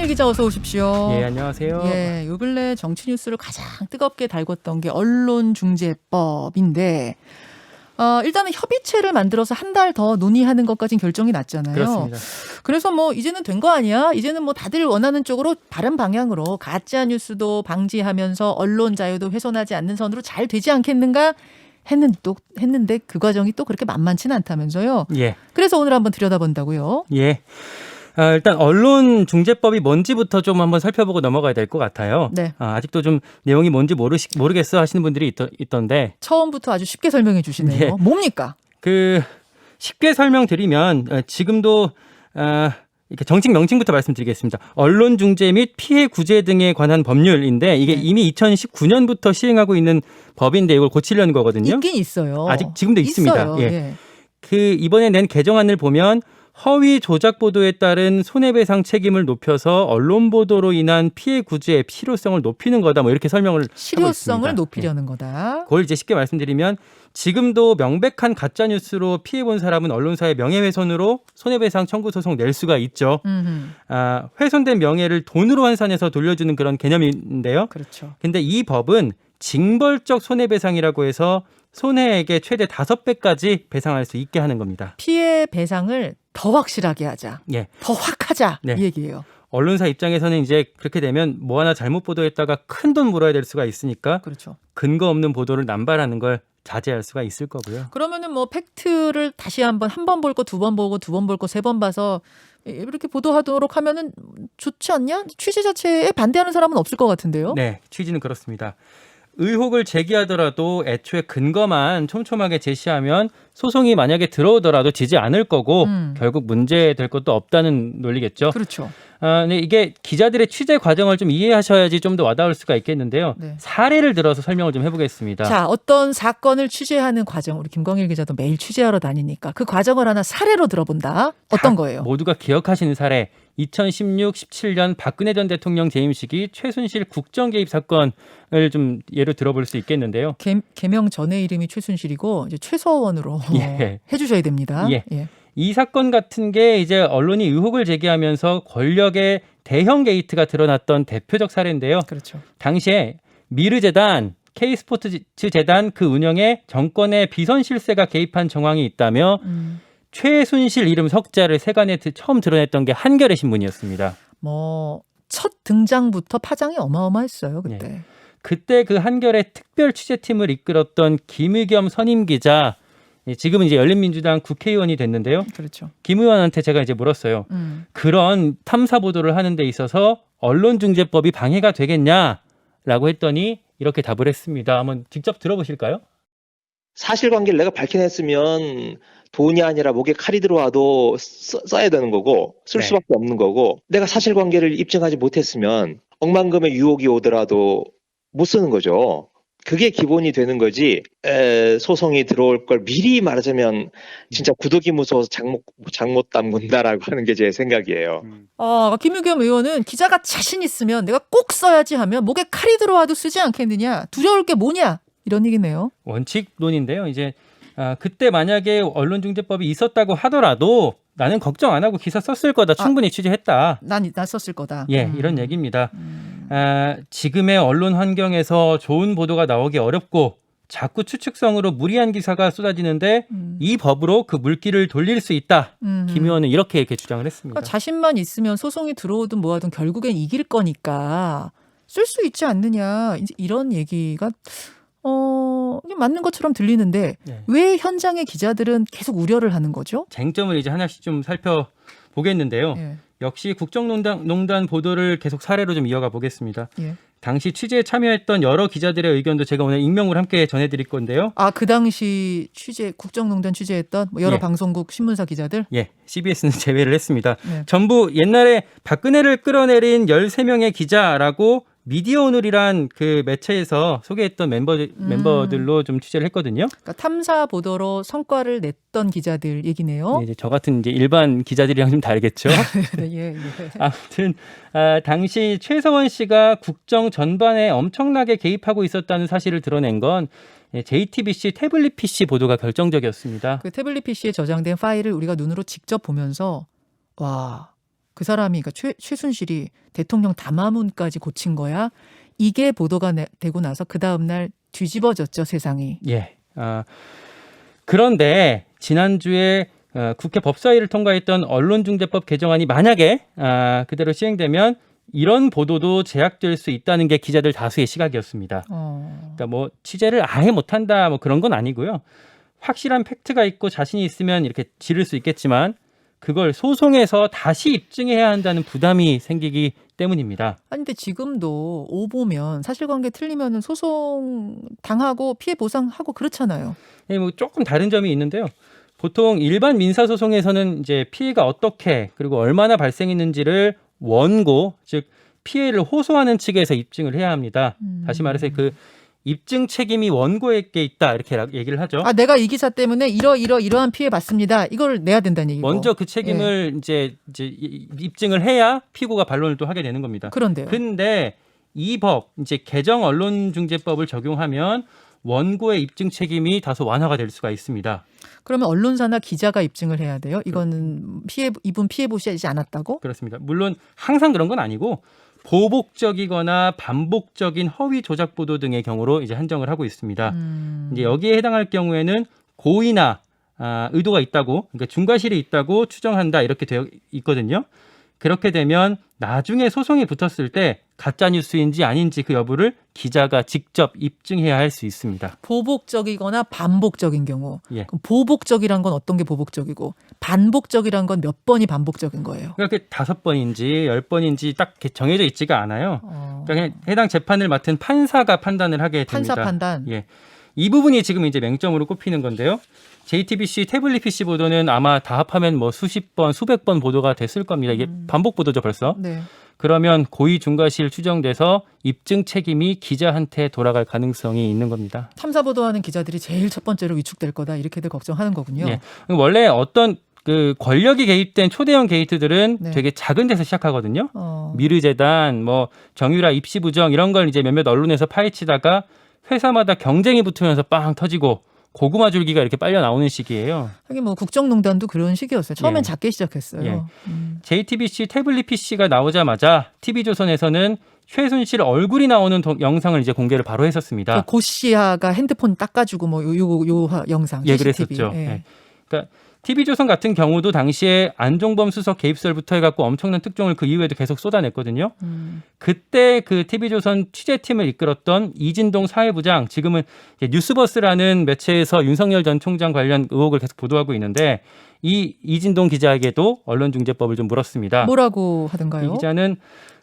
김광일 기자 어서 오십시오. 예, 안녕하세요. 예, 요 근래 정치 뉴스를 가장 뜨겁게 달궜던 게 언론중재법인데 어, 일단은 협의체를 만들어서 한 달 더 논의하는 것까진 결정이 났잖아요. 그렇습니다. 그래서 뭐 이제는 된 거 아니야? 이제는 뭐 다들 원하는 쪽으로 다른 방향으로 가짜 뉴스도 방지하면서 언론 자유도 훼손하지 않는 선으로 잘 되지 않겠는가? 했는 또 했는데 그 과정이 또 그렇게 만만치는 않다면서요. 예, 그래서 오늘 한번 들여다본다고요. 예. 아, 일단 언론 중재법이 뭔지부터 좀 한번 살펴보고 넘어가야 될 것 같아요. 네. 아, 아직도 좀 내용이 뭔지 모르시, 모르겠어 하시는 분들이 있, 있던데 처음부터 아주 쉽게 설명해 주시네요. 네. 뭡니까? 그 쉽게 설명드리면 어, 지금도 아, 이렇게 정식 명칭부터 말씀드리겠습니다. 언론 중재 및 피해 구제 등에 관한 법률인데 이게 네. 이미 2019년부터 시행하고 있는 법인데 이걸 고치려는 거거든요. 있긴 있어요. 아직 지금도 있습니다. 있어요. 예. 예. 그 이번에 낸 개정안을 보면 허위 조작 보도에 따른 손해배상 책임을 높여서 언론 보도로 인한 피해 구제의 필요성을 높이는 거다. 뭐 이렇게 설명을 실효성을. 예. 높이려는 거다. 그걸 이제 쉽게 말씀드리면 지금도 명백한 가짜 뉴스로 피해 본 사람은 언론사의 명예훼손으로 손해배상 청구 소송 낼 수가 있죠. 음흠. 아, 훼손된 명예를 돈으로 환산해서 돌려주는 그런 개념인데요. 그렇죠. 근데 이 법은 징벌적 손해배상이라고 해서 손해액의 최대 다섯 배까지 배상할 수 있게 하는 겁니다. 피해 배상을 더 확실하게 하자. 예. 더 확 하자. 네. 이 얘기예요. 언론사 입장에서는 이제 그렇게 되면 뭐 하나 잘못 보도했다가 큰 돈 물어야 될 수가 있으니까 그렇죠. 근거 없는 보도를 남발하는 걸 자제할 수가 있을 거고요. 그러면은 뭐 팩트를 다시 한번 한 번 볼 거, 두 번 보고, 두 번 볼 거, 세 번 봐서 이렇게 보도하도록 하면은 좋지 않냐? 취지 자체에 반대하는 사람은 없을 것 같은데요. 네, 취지는 그렇습니다. 의혹을 제기하더라도 애초에 근거만 촘촘하게 제시하면 소송이 만약에 들어오더라도 지지 않을 거고 음. 결국 문제될 것도 없다는 논리겠죠. 그렇죠. 아, 네, 이게 기자들의 취재 과정을 좀 이해하셔야지 좀 더 와닿을 수가 있겠는데요. 네. 사례를 들어서 설명을 좀 해보겠습니다. 자, 어떤 사건을 취재하는 과정, 우리 김광일 기자도 매일 취재하러 다니니까 그 과정을 하나 사례로 들어본다. 어떤 자, 거예요? 모두가 기억하시는 사례 2016, 17년 박근혜 전 대통령 재임 시기 최순실 국정 개입 사건을 좀 예로 들어볼 수 있겠는데요. 개, 개명 전에 이름이 최순실이고 이제 최서원으로 예. 해주셔야 됩니다. 예. 이 사건 같은 게 이제 언론이 의혹을 제기하면서 권력의 대형 게이트가 드러났던 대표적 사례인데요. 그렇죠. 당시에 미르재단, K스포츠 재단 그 운영에 정권의 비선 실세가 개입한 정황이 있다며 음, 최순실 이름 석자를 세간에 드- 처음 드러냈던 게 한겨레 신문이었습니다. 뭐 첫 등장부터 파장이 어마어마했어요 그때. 그때 그 한겨레 특별 취재팀을 이끌었던 김의겸 선임 기자, 예, 지금은 이제 열린민주당 국회의원이 됐는데요. 그렇죠. 김 의원한테 제가 이제 물었어요. 음. 그런 탐사 보도를 하는 데 있어서 언론중재법이 방해가 되겠냐라고 했더니 이렇게 답을 했습니다. 한번 직접 들어보실까요? 사실관계를 내가 밝혀냈으면 돈이 아니라 목에 칼이 들어와도 써, 써야 되는 거고 쓸 네. 수밖에 없는 거고 내가 사실관계를 입증하지 못했으면 억만금의 유혹이 오더라도 못 쓰는 거죠. 그게 기본이 되는 거지 에, 소송이 들어올 걸 미리 말하자면 진짜 구독이 무서워서 장못 장못 담근다라고 하는 게 제 생각이에요. 아 김유겸 의원은 기자가 자신 있으면 내가 꼭 써야지 하면 목에 칼이 들어와도 쓰지 않겠느냐 두려울 게 뭐냐 이런 얘기네요. 원칙론인데요. 이제 아, 그때 만약에 언론중재법이 있었다고 하더라도 나는 걱정 안 하고 기사 썼을 거다. 충분히 취재했다. 난 났었을 거다. 예, 음. 이런 얘기입니다. 음. 아, 지금의 언론 환경에서 좋은 보도가 나오기 어렵고 자꾸 추측성으로 무리한 기사가 쏟아지는데 음. 이 법으로 그 물기를 돌릴 수 있다. 음. 김 의원은 이렇게 이렇게 주장을 했습니다. 그러니까 자신만 있으면 소송이 들어오든 뭐하든 결국엔 이길 거니까 쓸 수 있지 않느냐 이런 얘기가 어 이게 맞는 것처럼 들리는데 네. 왜 현장의 기자들은 계속 우려를 하는 거죠? 쟁점을 이제 하나씩 좀 살펴보겠는데요. 예. 역시 국정농단 농단 보도를 계속 사례로 좀 이어가 보겠습니다. 예. 당시 취재에 참여했던 여러 기자들의 의견도 제가 오늘 익명으로 함께 전해드릴 건데요. 아 그 당시 취재 국정농단 취재했던 뭐 여러 예. 방송국 신문사 기자들 예, CBS는 제외를 했습니다. 네. 전부 옛날에 박근혜를 끌어내린 13명의 기자라고 미디어 오늘이란 그 매체에서 소개했던 멤버 멤버들로 좀 취재를 했거든요. 그러니까 탐사 보도로 성과를 냈던 기자들 얘기네요. 네, 이제 저 같은 이제 일반 기자들이랑 좀 다르겠죠. 네, 예, 예. 아무튼 아, 당시 최서원 씨가 국정 전반에 엄청나게 개입하고 있었다는 사실을 드러낸 건 예, JTBC 태블릿 PC 보도가 결정적이었습니다. 그 태블릿 PC에 저장된 파일을 우리가 눈으로 직접 보면서 와 그 사람이 그러니까 최, 최순실이 대통령 담화문까지 고친 거야. 이게 보도가 내- 되고 나서 그 다음 날 뒤집어졌죠 세상이. 예. 아, 그런데 지난주에 어, 국회 법사위를 통과했던 언론중재법 개정안이 만약에 아, 그대로 시행되면 이런 보도도 제약될 수 있다는 게 기자들 다수의 시각이었습니다. 어. 그러니까 뭐 취재를 아예 못한다 뭐 그런 건 아니고요. 확실한 팩트가 있고 자신이 있으면 이렇게 지를 수 있겠지만 그걸 소송에서 다시 입증해야 한다는 부담이 생기기 때문입니다. 아니 근데 지금도 오보면 사실관계 틀리면은 소송 당하고 피해 보상하고 그렇잖아요. 예, 뭐 조금 다른 점이 있는데요. 보통 일반 민사 소송에서는 이제 피해가 어떻게 그리고 얼마나 발생했는지를 원고 즉 피해를 호소하는 측에서 입증을 해야 합니다. 음. 다시 말해서 그 입증 책임이 원고에게 있다 이렇게 라- 얘기를 하죠. 아 내가 이 기사 때문에 이러 이러 이러한 피해 봤습니다. 이걸 내야 된다는 얘기고. 먼저 그 책임을 이제 이제 이- 입증을 해야 피고가 반론을 또 하게 되는 겁니다. 그런데요. 근데 이 법 이제 개정 언론중재법을 적용하면 원고의 입증 책임이 다소 완화가 될 수가 있습니다. 그러면 언론사나 기자가 입증을 해야 돼요. 이거는 피해 이분 피해 보시지 않았다고? 그렇습니다. 물론 항상 그런 건 아니고 보복적이거나 반복적인 허위 조작 보도 등의 경우로 이제 한정을 하고 있습니다. 음. 이제 여기에 해당할 경우에는 고의나 아, 의도가 있다고, 그러니까 중과실이 있다고 추정한다 이렇게 되어 있거든요. 그렇게 되면 나중에 소송이 붙었을 때 가짜 뉴스인지 아닌지 그 여부를 기자가 직접 입증해야 할 수 있습니다. 보복적이거나 반복적인 경우. 예. 그럼 보복적이란 건 어떤 게 보복적이고 반복적이란 건 몇 번이 반복적인 거예요. 그렇게 다섯 번인지 열 번인지 딱 정해져 있지가 않아요. 어. 그러니까 해당 재판을 맡은 판사가 판단을 하게 됩니다. 판사 판단. 예. 이 부분이 지금 이제 맹점으로 꼽히는 건데요. JTBC 태블릿 PC 보도는 아마 다 합하면 뭐 수십 번, 수백 번 보도가 됐을 겁니다. 이게 음. 반복 보도죠, 벌써. 네. 그러면 고의 중과실 추정돼서 입증 책임이 기자한테 돌아갈 가능성이 있는 겁니다. 탐사 보도하는 기자들이 제일 첫 번째로 위축될 거다 이렇게들 걱정하는 거군요. 예. 원래 어떤 그 권력이 개입된 초대형 게이트들은 네. 되게 작은 데서 시작하거든요. 어. 미르재단, 뭐 정유라 입시 부정 이런 걸 이제 몇몇 언론에서 파헤치다가 회사마다 경쟁이 붙으면서 빵 터지고 고구마 줄기가 이렇게 빨려 나오는 시기예요. 하긴 뭐 국정농단도 그런 식이었어요. 처음엔 예. 작게 시작했어요. 예. 음. JTBC 태블릿 PC가 나오자마자 TV조선에서는 최순실 얼굴이 나오는 동- 영상을 이제 공개를 바로 했었습니다. 그 고시아가 핸드폰 닦아주고 뭐 요 요 요 영상 예. 그랬었죠. 예. 예. 그러니까 TV조선 같은 경우도 당시에 안종범 수석 개입설부터 해갖고 엄청난 특종을 그 이후에도 계속 쏟아냈거든요. 음. 그때 그 TV조선 취재팀을 이끌었던 이진동 사회부장, 지금은 뉴스버스라는 매체에서 윤석열 전 총장 관련 의혹을 계속 보도하고 있는데 이 이진동 기자에게도 언론중재법을 좀 물었습니다. 뭐라고 이 하던가요? 기자는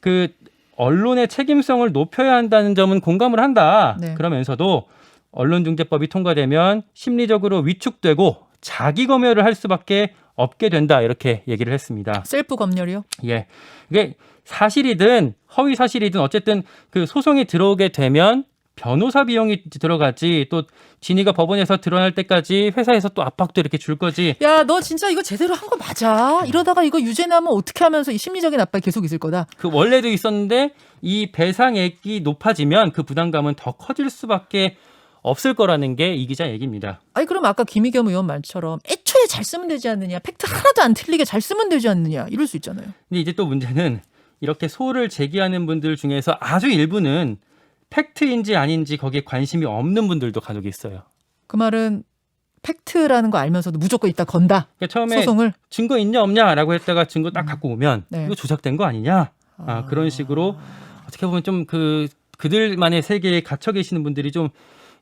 그 언론의 책임성을 높여야 한다는 점은 공감을 한다. 네. 그러면서도 언론중재법이 통과되면 심리적으로 위축되고 자기 검열을 할 수밖에 없게 된다 이렇게 얘기를 했습니다. 셀프 검열이요? 예, 이게 사실이든 허위 사실이든 어쨌든 그 소송이 들어오게 되면 변호사 비용이 들어가지 또 진위가 법원에서 드러날 때까지 회사에서 또 압박도 이렇게 줄 거지 야, 너 진짜 이거 제대로 한 거 맞아? 이러다가 이거 유죄 나면 어떻게 하면서 이 심리적인 압박이 계속 있을 거다. 그 원래도 있었는데 이 배상액이 높아지면 그 부담감은 더 커질 수밖에 없을 거라는 게 이 기자 얘기입니다. 아니 그럼 아까 김희겸 의원 말처럼 애초에 잘 쓰면 되지 않느냐? 팩트 하나도 안 틀리게 잘 쓰면 되지 않느냐? 이럴 수 있잖아요. 근데 이제 또 문제는 이렇게 소를 제기하는 분들 중에서 아주 일부는 팩트인지 아닌지 거기에 관심이 없는 분들도 간혹 있어요. 그 말은 팩트라는 거 알면서도 무조건 이따 건다. 그러니까 처음에 소송을. 증거 있냐 없냐라고 했다가 증거 딱 갖고 오면 네. 이거 조작된 거 아니냐? 아, 그런 식으로 어떻게 보면 좀 그 그들만의 세계에 갇혀 계시는 분들이 좀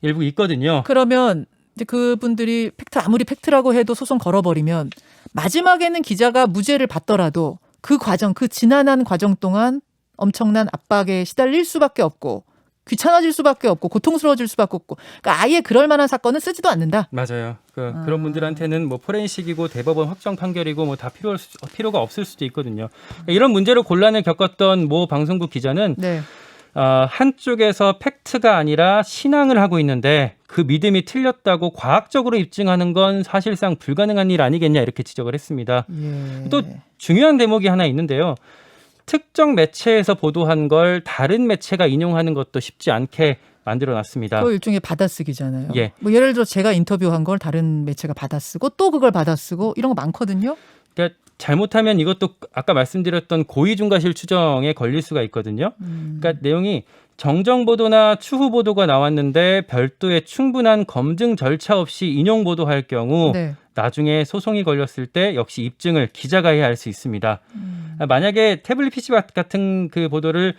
일부 있거든요. 그러면 이제 그분들이 팩트 아무리 팩트라고 해도 소송 걸어버리면 마지막에는 기자가 무죄를 받더라도 그 과정, 그 지난한 과정 동안 엄청난 압박에 시달릴 수밖에 없고 귀찮아질 수밖에 없고 고통스러워질 수밖에 없고 그러니까 아예 그럴 만한 사건은 쓰지도 않는다. 맞아요. 그 아. 그런 분들한테는 뭐 포렌식이고 대법원 확정 판결이고 뭐 다 필요 필요가 없을 수도 있거든요. 이런 문제로 곤란을 겪었던 모 방송국 기자는 네. 어, 한쪽에서 팩트가 아니라 신앙을 하고 있는데 그 믿음이 틀렸다고 과학적으로 입증하는 건 사실상 불가능한 일 아니겠냐 이렇게 지적을 했습니다. 예. 또 중요한 대목이 하나 있는데요. 특정 매체에서 보도한 걸 다른 매체가 인용하는 것도 쉽지 않게 만들어 놨습니다. 그 일종의 받아쓰기잖아요. 예. 뭐 예를 들어 제가 인터뷰한 걸 다른 매체가 받아쓰고 또 그걸 받아쓰고 이런 거 많거든요. 그러니까 잘못하면 이것도 아까 말씀드렸던 고의중과실 추정에 걸릴 수가 있거든요. 음. 그러니까 내용이 정정 보도나 추후 보도가 나왔는데 별도의 충분한 검증 절차 없이 인용 보도할 경우 네. 나중에 소송이 걸렸을 때 역시 입증을 기자가 해야 할 수 있습니다. 아, 만약에 태블릿 PC 같은 그 보도를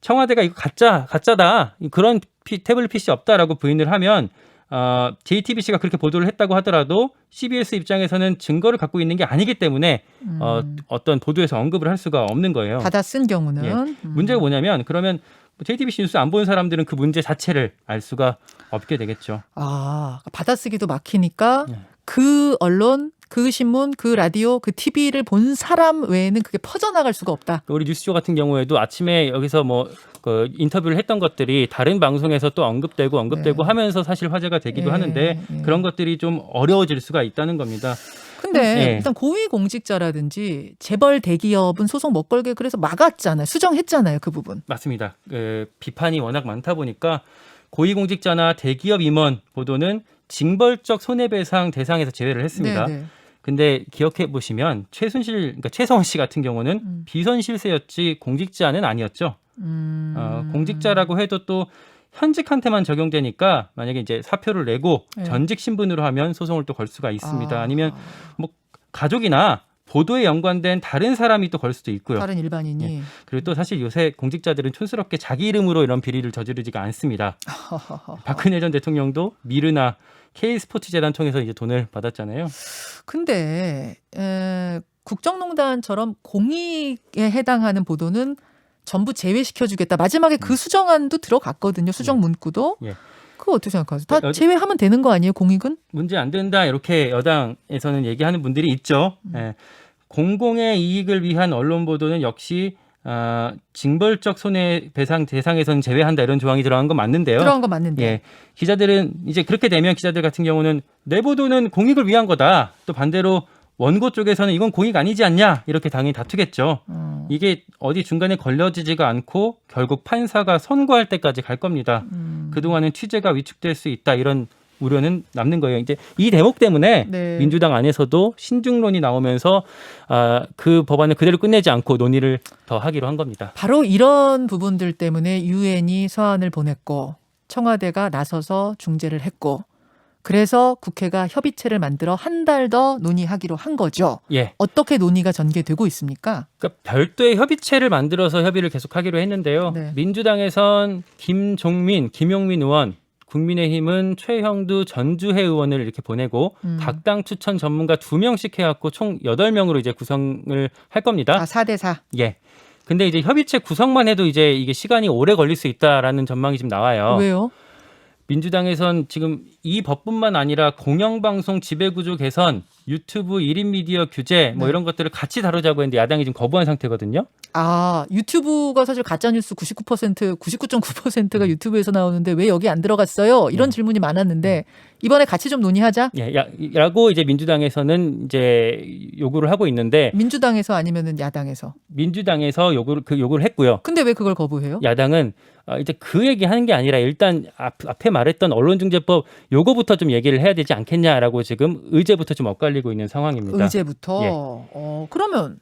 청와대가 이거 가짜 가짜다 그런 피- 태블릿 PC 없다라고 부인을 하면 어, JTBC가 그렇게 보도를 했다고 하더라도 CBS 입장에서는 증거를 갖고 있는 게 아니기 때문에 어, 어떤 보도에서 언급을 할 수가 없는 거예요. 받아 쓴 경우는 예. 음. 문제가 뭐냐면 그러면 JTBC 뉴스 안 본 사람들은 그 문제 자체를 알 수가 없게 되겠죠. 아 받아쓰기도 막히니까 네. 그 언론, 그 신문, 그 라디오, 그 TV를 본 사람 외에는 그게 퍼져나갈 수가 없다. 우리 뉴스쇼 같은 경우에도 아침에 여기서 뭐 그 인터뷰를 했던 것들이 다른 방송에서 또 언급되고 언급되고 네. 하면서 사실 화제가 되기도 예, 하는데 예. 그런 것들이 좀 어려워질 수가 있다는 겁니다. 근데 예. 일단 고위 공직자라든지 재벌 대기업은 소송 못 걸게 그래서 막았잖아요. 수정했잖아요. 그 부분. 맞습니다. 그 비판이 워낙 많다 보니까 고위공직자나 대기업 임원 보도는 징벌적 손해배상 대상에서 제외를 했습니다. 네, 네. 근데 기억해 보시면 최순실, 그러니까 최성원 씨 같은 경우는 음. 비선 실세였지 공직자는 아니었죠. 음. 어, 공직자라고 해도 또 현직한테만 적용되니까 만약에 이제 사표를 내고 네. 전직 신분으로 하면 소송을 또 걸 수가 있습니다. 아, 아니면 가족이나 보도에 연관된 다른 사람이 또 걸 수도 있고요. 다른 일반인이 예. 그리고 또 사실 요새 공직자들은 촌스럽게 자기 이름으로 이런 비리를 저지르지가 않습니다. 박근혜 전 대통령도 미르나 K 스포츠 재단 통해서 이제 돈을 받았잖아요. 근데 에, 국정농단처럼 공익에 해당하는 보도는 전부 제외시켜 주겠다. 마지막에 그 수정안도 들어갔거든요. 수정 예. 문구도. 예. 그거 어떻게 생각하세요? 다 여- 제외하면 되는 거 아니에요? 공익은? 문제 안 된다 이렇게 여당에서는 얘기하는 분들이 있죠. 음. 예. 공공의 이익을 위한 언론 보도는 역시 아, 징벌적 손해배상 대상에서는 제외한다 이런 조항이 들어간 건 맞는데요. 들어간 거 맞는데. 예. 기자들은 이제 그렇게 되면 기자들 같은 경우는 내 보도는 공익을 위한 거다. 또 반대로 원고 쪽에서는 이건 공익 아니지 않냐 이렇게 당연히 다투겠죠. 어, 이게 어디 중간에 걸려지지가 않고 결국 판사가 선고할 때까지 갈 겁니다. 음. 그동안은 취재가 위축될 수 있다 이런 우려는 남는 거예요. 이제 이 대목 때문에 네. 민주당 안에서도 신중론이 나오면서 아, 그 법안을 그대로 끝내지 않고 논의를 더 하기로 한 겁니다. 바로 이런 부분들 때문에 유엔이 서한을 보냈고 청와대가 나서서 중재를 했고 그래서 국회가 협의체를 만들어 한 달 더 논의하기로 한 거죠. 예. 어떻게 논의가 전개되고 있습니까? 그러니까 별도의 협의체를 만들어서 협의를 계속하기로 했는데요. 네. 민주당에선 김종민, 김용민 의원, 국민의힘은 최형두 전주회 의원을 이렇게 보내고 음. 각 당 추천 전문가 두 명씩 해갖고 총 여덟 명으로 이제 구성을 할 겁니다. 아, 4대 4. 예. 근데 이제 협의체 구성만 해도 이제 이게 시간이 오래 걸릴 수 있다라는 전망이 지금 나와요. 왜요? 민주당에선 지금 이 법뿐만 아니라 공영방송 지배구조 개선, 유튜브 1인 미디어 규제 뭐 네. 이런 것들을 같이 다루자고 했는데 야당이 지금 거부한 상태거든요. 아, 유튜브가 사실 가짜 뉴스 99%, 99.9%가 유튜브에서 나오는데 왜 여기 안 들어갔어요? 이런 네. 질문이 많았는데 이번에 같이 좀 논의하자. 예, 야, 라고 이제 민주당에서는 이제 요구를 하고 있는데 민주당에서 아니면은 야당에서. 민주당에서 요구를 그 요구를 했고요. 근데 왜 그걸 거부해요? 야당은 어, 이제 그 얘기 하는 게 아니라 일단 앞, 앞에 말했던 언론중재법 요거부터 좀 얘기를 해야 되지 않겠냐라고 지금 의제부터 좀 엇갈리고 있는 상황입니다. 의제부터. 예. 어, 그러면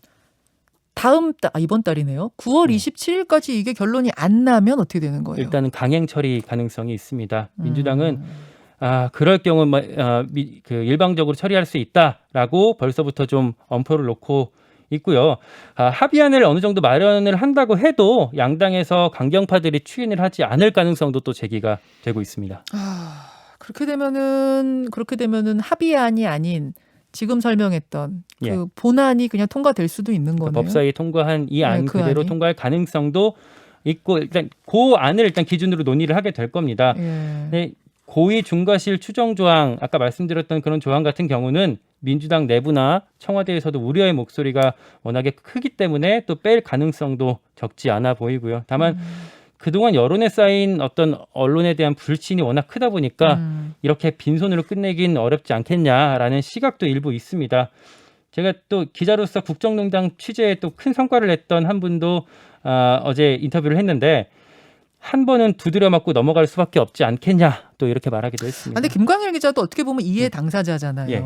다음 달, 아, 이번 달이네요. 9월 음. 27일까지 이게 결론이 안 나면 어떻게 되는 거예요? 일단은 강행 처리 가능성이 있습니다. 민주당은 음. 아 그럴 경우 뭐, 어, 미, 그 일방적으로 처리할 수 있다라고 벌써부터 좀 엄포를 놓고 있고요. 아, 합의안을 어느 정도 마련을 한다고 해도 양당에서 강경파들이 추인을 하지 않을 가능성도 또 제기가 되고 있습니다. 아, 그렇게 되면은 그렇게 되면은 합의안이 아닌 지금 설명했던 그 예. 본안이 그냥 통과될 수도 있는 거네요. 법사위 통과한 이안 네, 그 그대로 안이. 통과할 가능성도 있고 일단 그 안을 일단 기준으로 논의를 하게 될 겁니다. 예. 네, 고의 중과실 추정 조항 아까 말씀드렸던 그런 조항 같은 경우는 민주당 내부나 청와대에서도 우려의 목소리가 워낙에 크기 때문에 또 뺄 가능성도 적지 않아 보이고요. 다만 음. 그동안 여론에 쌓인 어떤 언론에 대한 불신이 워낙 크다 보니까 음. 이렇게 빈손으로 끝내긴 어렵지 않겠냐라는 시각도 일부 있습니다. 제가 또 기자로서 국정농단 취재에 또 큰 성과를 냈던 한 분도 아, 어제 인터뷰를 했는데 한 번은 두드려 맞고 넘어갈 수밖에 없지 않겠냐 또 이렇게 말하기도 아, 했습니다. 근데 김광일 기자도 어떻게 보면 이해 당사자잖아요. 예.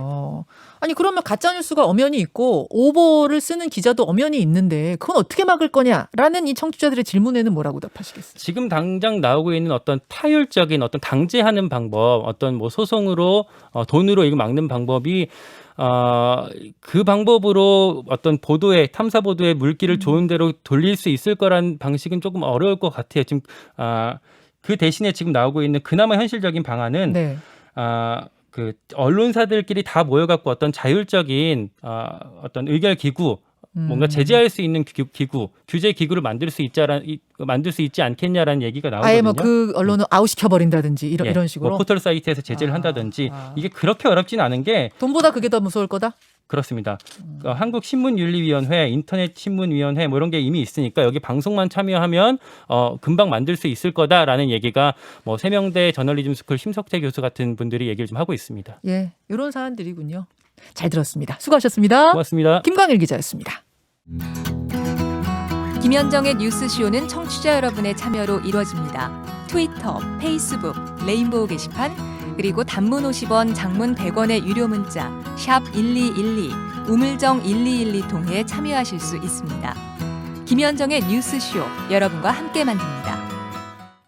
아니 그러면 가짜 뉴스가 엄연히 있고 오보를 쓰는 기자도 엄연히 있는데 그건 어떻게 막을 거냐라는 이 청취자들의 질문에는 뭐라고 답하시겠어요? 지금 당장 나오고 있는 어떤 타율적인 어떤 당제하는 방법, 어떤 뭐 소송으로 어, 돈으로 이거 막는 방법이 어, 그 방법으로 어떤 보도에 탐사 보도의 물기를 좋은 대로 돌릴 수 있을 거란 방식은 조금 어려울 것 같아요. 지금 아, 그 대신에 지금 나오고 있는 그나마 현실적인 방안은 네. 아, 그 언론사들끼리 다 모여갖고 어떤 자율적인 아, 어떤 의결 기구 뭔가 음. 제재할 수 있는 기- 기구, 규제 기구를 만들 수 있자라 이- 만들 수 있지 않겠냐라는 얘기가 나오거든요. 아예 뭐 그 언론을 아웃시켜 버린다든지 이런 예, 이런 뭐 식으로 포털 사이트에서 제재를 아, 한다든지 아. 이게 그렇게 어렵진 않은 게 돈보다 그게 더 무서울 거다. 그렇습니다. 음. 어, 한국 신문윤리위원회, 인터넷 신문위원회 뭐 이런 게 이미 있으니까 여기 방송만 참여하면 어, 금방 만들 수 있을 거다라는 얘기가 뭐 세명대 저널리즘 스쿨 심석태 교수 같은 분들이 얘기를 좀 하고 있습니다. 예, 이런 사안들이군요. 잘 들었습니다. 수고하셨습니다. 고맙습니다. 김광일 기자였습니다. 김현정의 뉴스쇼는 청취자 여러분의 참여로 이루어집니다. 트위터, 페이스북, 레인보우 게시판, 그리고 단문 50원, 장문 100원의 유료 문자 샵 1212, 우물정 1212 통해 참여하실 수 있습니다. 김현정의 뉴스쇼 여러분과 함께 만듭니다.